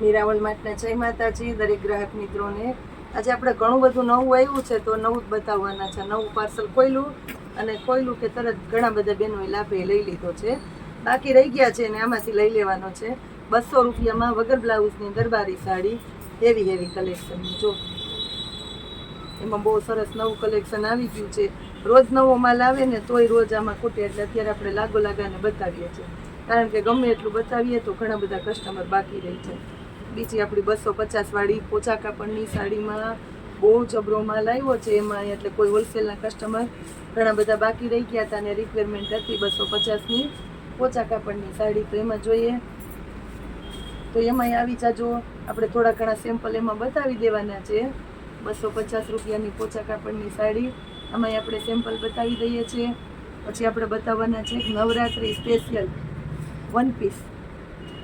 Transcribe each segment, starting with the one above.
મીરાવલ માટના જય માતાજી, દરેક ગ્રાહક મિત્રોને. આજે આપણે ઘણું બધું નવું આવ્યું છે, તો નવું જ બતાવવાના છે. નવું પાર્સલ ખોયલું અને ખોયલું કે તરત ઘણા બધા બહેનોએ લાભે લઈ લીધો છે. બાકી રહી ગયા છે અને આમાંથી લઈ લેવાનો છે. બસો રૂપિયામાં વગર બ્લાઉઝની દરબારી સાડી, હેવી હેવી કલેક્શન. જો, એમાં બહુ સરસ નવું કલેક્શન આવી ગયું છે. રોજ નવો માલ આવે ને તોય રોજ આમાં ખૂટે એટલે અત્યારે આપણે લાગો લાગાને બતાવીએ છીએ. કારણ કે ગમે એટલું બતાવીએ તો ઘણા બધા કસ્ટમર બાકી રહે છે. બીજી આપણી બસો પચાસ વાળી પોચા કાપડની સાડીમાં બહુ જબરો માલ આવ્યો છે. એમાં એટલે કોઈ હોલસેલના કસ્ટમર ઘણા બધા બાકી રહી ગયા હતા અને રિક્વાયરમેન્ટ હતી બસો પચાસની પોચા કાપડની સાડી. તો એમાં જોઈએ, તો એમાંય આવી જાજો. આપણે થોડા ઘણા સેમ્પલ એમાં બતાવી દેવાના છે. બસો પચાસ રૂપિયાની પોચા કાપડની સાડી. આમાંય આપણે સેમ્પલ બતાવી દઈએ છીએ. પછી આપણે બતાવવાના છે નવરાત્રિ સ્પેશિયલ વન પીસ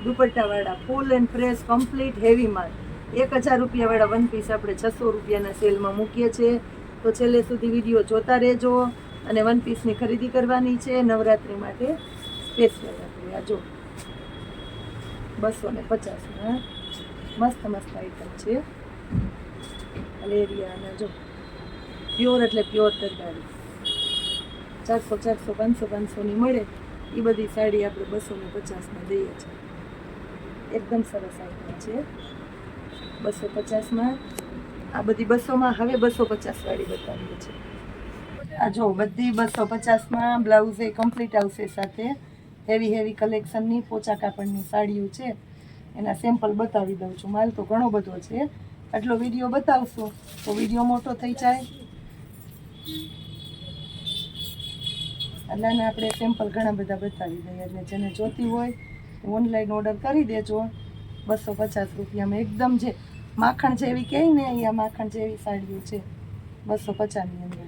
દુપટ્ટાવાળા ફૂલ એન્ડ ફ્રેશ કમ્પ્લીટ હેવીમાં એક હજાર રૂપિયાવાળા વન પીસ આપણે છસો રૂપિયાના સેલમાં મૂકીએ છીએ. તો છેલ્લે સુધી વીડિયો જોતા રહેજો અને વન પીસની ખરીદી કરવાની છે. નવરાત્રિ માટે સ્પેશિયલ આપણે આ જો બસો ને પચાસમાં મસ્ત મસ્ત આઈટમ છે. અલેરિયાના જો. પ્યોર એટલે પ્યોર તરકારી. ચારસો ચારસો, પાંચસો પાંચસોની મળે. એ બધી સાડી આપણે બસો ને પચાસમાં દઈએ છીએ. એકદમ સરસ આઈટમ છે. બસો પચાસમાં આ બધી બસોમાં હવે બસો પચાસ વાળી બતાવીએ છીએ. આ જો, બધી બસો પચાસમાં બ્લાઉઝ એ કમ્પ્લીટ આવશે સાથે. હેવી હેવી કલેક્શનની પોચા કાપડની સાડીઓ છે. એના સેમ્પલ બતાવી દઉં છું. માલ તો ઘણો બધો છે. આટલો વીડિયો બતાવશો તો વીડિયો મોટો થઈ જાય. એટલે આપણે સેમ્પલ ઘણા બધા બતાવી દઈએ. એટલે જેને જોતી હોય ઓનલાઈન ઓર્ડર કરી દેજો. બસો પચાસ રૂપિયામાં એકદમ જે માખણ જેવી કહે ને અહીંયા માખણ જેવી સાડીઓ છે. બસો પચાસની અંદર.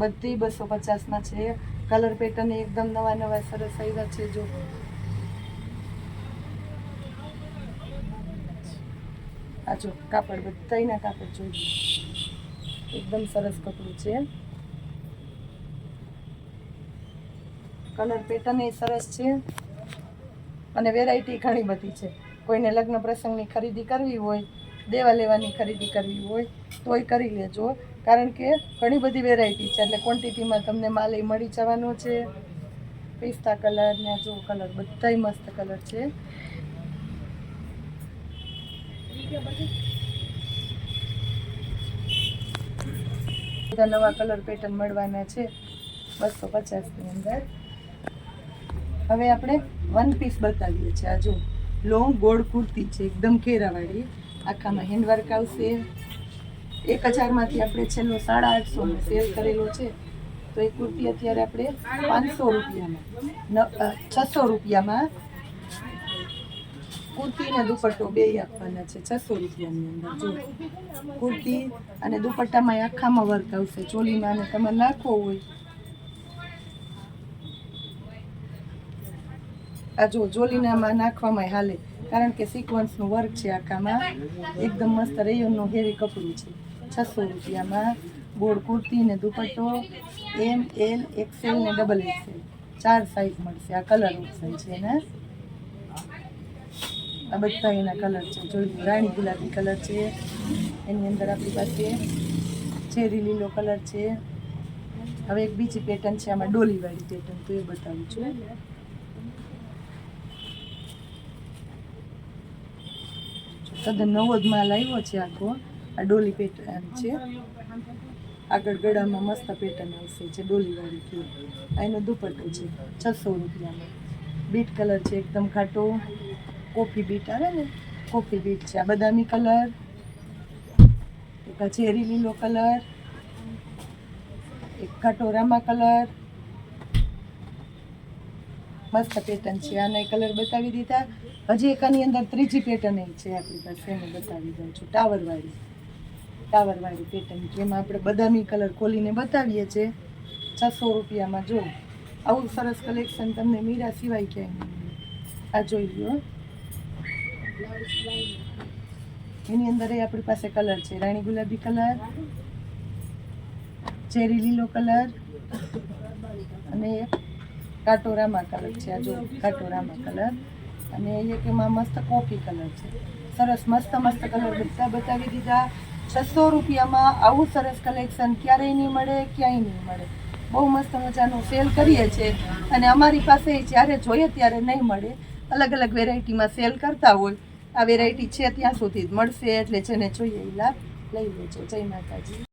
બધી બસો પચાસમાં છે. કલર પેટર્ન એકદમ નવા નવા સરસ આવ્યા છે, જો આ જો, કાપડ, બધાયના કાપડ જોઈએ એકદમ સરસ કપડું છે. કલર પેટર્ન એ સરસ છે. અને વેરાયટી ઘણી બધી છે. કોઈને લગ્ન પ્રસંગની ખરીદી કરવી હોય, દેવા લેવાની ખરીદી કરવી હોય, તોય કરી લેજો. કારણ કે ઘણી બધી વેરાયટી છે. એટલે ક્વોન્ટિટીમાં તમને માલ એ મળી જવાનો છે. પિસ્તા કલર ને જો કલર બધાય મસ્ત કલર છે. બધા નવા કલર પેટર્ન મળવાના છે. બસો પચાસની અંદર. હવે આપણે વન પીસ બતાવીએ છીએ. આ જો લોંગ ગોળ કુર્તી છે, એકદમ ઘેરાવાળી. આખામાં હેન્ડવર્ક આવશે. એક હજારમાંથી આપણે છેલ્લો સાડા આઠસોનો સેલ કરેલો છે. તો એ કુર્તી અત્યારે આપણે પાંચસો રૂપિયામાં છસો રૂપિયામાં કુર્તી અને દુપટ્ટો બે આપવાના છે, છસો રૂપિયાની અંદર જો કુર્તી અને દુપટ્ટામાં આખામાં વર્ક આવશે, ચોલીમાં અને તમે નાખવો હોય. આ જો જોલીનામાં નાખવામાં હાલે, કારણ કે સિક્વન્સનું વર્ક છે આખામાં. એકદમ મસ્ત રેયોનનું હેવી કપડું છે. છસો રૂપિયામાં ગોળ કુર્તી ને દુપટ્ટો એમ એલ એક્સેલ ને ડબલ એક્સેલ ચાર સાઈઝ મળશે, આ કલર ઓપ્શન છે એના આ બધા એના કલર છે. જોઈ રાણી ગુલાબી કલર છે, એની અંદર આપણી પાસે ચેરી લીલો કલર છે. હવે એક બીજી પેટર્ન છે, આમાં ડોલીવાળી પેટર્ન તો એ બતાવું છું. તદ્દન નવો જ માલ આવ્યો છે આખો. આ ડોલી પેટર્ન છે. આગળ ગળામાં મસ્ત પેટર્ન આવશે જે ડોલીવાળી આ એનો દુપટ્ટો છે, છસો રૂપિયામાં બીટ કલર છે, એકદમ ખાટો. કોફી બીટ આવે ને, કોફી બીટ છે આ બદામી કલર, એક આ ચેરી લીલો કલર, એક કટોરામાં રામા કલર. મસ્ત પેટર્ન છે, આના કલર બતાવી દીધા. હજી એક આની અંદર ત્રીજી પેટર્ન છે આપણી પાસે, એને બતાવી દઉં છું ટાવરવાળી ટાવરવાળી પેટર્ન જેમાં આપણે બદામી કલર ખોલીને બતાવીએ છીએ. છસો રૂપિયામાં, જો. આવું સરસ કલેક્શન તમને મીરા સિવાય ક્યાંય આ જોઈ લો એની અંદર એ આપણી પાસે કલર છે. રાણી ગુલાબી કલર, ચેરી લીલો કલર અને એક કાટોરામાં કલર છે. આ જો કાટોરામાં કલર અને એક એમાં મસ્ત કોફી કલર છે. સરસ મસ્ત મસ્ત કલર બધા બતાવી દીધા. છસો રૂપિયામાં આવું સરસ કલેક્શન ક્યારેય નહીં મળે, ક્યાંય નહીં મળે. બહુ મસ્ત મજાનું સેલ કરીએ છીએ અને અમારી પાસે જ્યારે જોઈએ ત્યારે નહીં મળે. અલગ અલગ વેરાયટીમાં સેલ કરતા હોય. આ વેરાયટી છે, ત્યાં સુધી મળશે, એટલે જેને જોઈએ એ લાભ લઈ લેજો. જય માતાજી.